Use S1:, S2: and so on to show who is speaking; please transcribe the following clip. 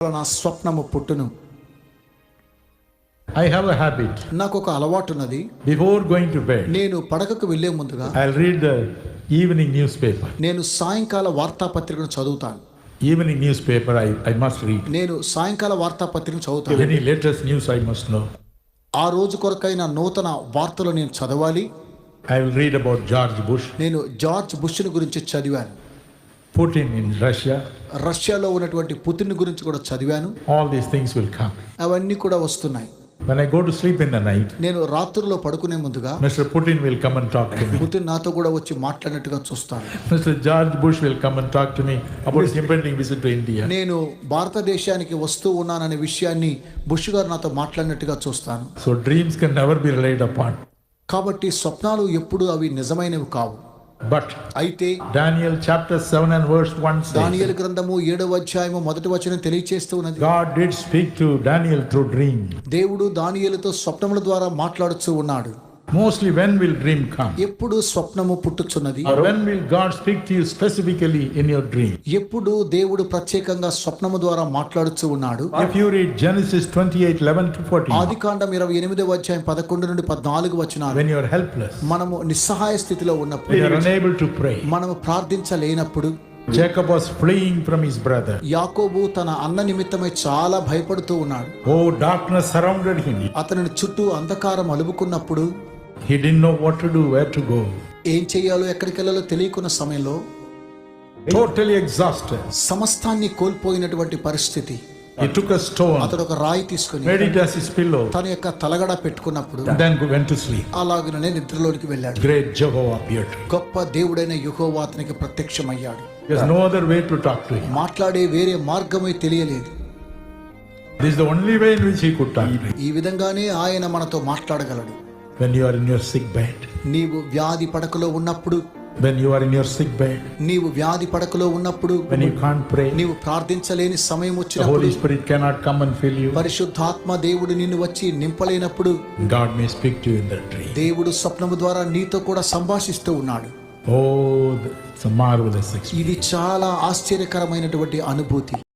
S1: నా స్వప్నము పుట్టును
S2: I have a habit.
S1: నాకు ఒక అలవాటు ఉన్నది
S2: Before going to bed,
S1: నేను పడకకు వెళ్ళే ముందుగా
S2: I'll read the evening newspaper.
S1: నేను సాయంకాల వార్తాపత్రికను చదువుతాను
S2: Evening newspaper, I, I must read.
S1: నేను సాయంకాల వార్తాపత్రికను చదువుతాను
S2: Any latest news I must know.
S1: ఆ రోజు కొరకైన నూతన వార్తలు నేను చదవాలి
S2: I will read about George Bush,
S1: నేను జార్జ్ బుష్ని గురించి చదివాను
S2: Putin in Russia.
S1: రష్యాలో ఉన్నటువంటి పుతిన్ గురించి కూడా చదివాను
S2: All these things will come.
S1: అవన్నీ కూడా వస్తున్నాయి
S2: When I go to sleep in the night,
S1: నేను రాత్రుల్లో పడుకునే ముందుగా
S2: Mr. Putin will come and talk to me.
S1: Putin నాతో కూడా వచ్చి మాట్లాడినట్టుగా చూస్తాను
S2: Mr. George Bush will come and talk to me about his impending visit to India.
S1: నేను భారతదేశానికి వస్తూ ఉన్నాననే విషయాన్ని బుష్ గారు నాతో మాట్లాడినట్టుగా చూస్తాను
S2: So dreams can never be relied upon.
S1: కాబట్టి స్వప్నాలు ఎప్పుడు అవి నిజమైనవి కావు
S2: But
S1: అయితే
S2: Daniel chapter 7 and verse 1 says,
S1: దానియేలు గ్రంథము ఏడవ అధ్యాయము మొదటి వచనం తెలియచేస్తూ ఉన్నది
S2: God did speak to Daniel through dream.
S1: దేవుడు దానియేలుతో స్వప్నముల ద్వారా మాట్లాడుచూ ఉన్నాడు
S2: Mostly when will dream come?
S1: ఎప్పుడు స్వప్నము పుట్టుచున్నది
S2: Or when will God speak to you specifically in your dream?
S1: ఎప్పుడు దేవుడు ప్రత్యేకంగా స్వప్నము ద్వారా మాట్లాడుచూ ఉన్నాడు
S2: If you read Genesis 28 11 to 14,
S1: ఆది కాండం ఇరవై ఎనిమిదవ అధ్యాయం పదకొండు నుండి పద్నాలుగు వచనాలు
S2: when you are helpless,
S1: మనము నిస్సహాయ స్థితిలో
S2: when
S1: ఉన్నప్పుడు
S2: you are unable to pray,
S1: మనము ప్రార్థించలేనప్పుడు
S2: Jacob was fleeing from his brother.
S1: యాకోబు తన అన్న నిమిత్తమై చాలా భయపడుతూ ఉన్నాడు
S2: Oh, darkness surrounded him.
S1: అతనిని చుట్టూ అంధకారం అలుముకున్నప్పుడు
S2: He didn't know what to do, where to go.
S1: ఏం చేయాలో ఎక్కడికి వెళ్ళాలో తెలియకున్న సమయంలో
S2: Totally exhausted.
S1: సమస్తాన్ని కోల్పోయినటువంటి పరిస్థితి
S2: He took a stone,
S1: అతడు ఒక రాయి తీసుకుని
S2: made it as his pillow,
S1: తన యొక్క తలగడ పెట్టుకున్నప్పుడు
S2: and then went to sleep.
S1: అలాగనే నిద్రలోనికి వెళ్ళాడు
S2: Great Jehovah appeared to him.
S1: గొప్ప దేవుడైన యుహోవా అతనికి ప్రత్యక్షమయ్యాడు
S2: There's no other way to talk to him.
S1: మాట్లాడే వేరే మార్గమే తెలియలేదు
S2: This is the only way in which he could talk to him.
S1: ఈ విధంగానే ఆయన మనతో మాట్లాడగలడు
S2: When you are in your sick bed,
S1: నీవు వ్యాధి పడకలో ఉన్నప్పుడు
S2: when you are in your sick bed,
S1: నీవు వ్యాధి పడకలో ఉన్నప్పుడు
S2: when you can't pray,
S1: నీవు ప్రార్థించలేని సమయం
S2: the
S1: వచ్చినప్పుడు
S2: Holy Spirit cannot come and fill you.
S1: పరిశుద్ధాత్మ దేవుడు నిన్ను వచ్చి నింపలేనప్పుడు
S2: God may speak to you in that dream.
S1: దేవుడు స్వప్నము ద్వారా నీతో కూడా సంభాషిస్తూ ఉన్నాడు
S2: Oh, it's a marvelous experience.
S1: ఇది చాలా ఆశ్చర్యకరమైనటువంటి అనుభూతి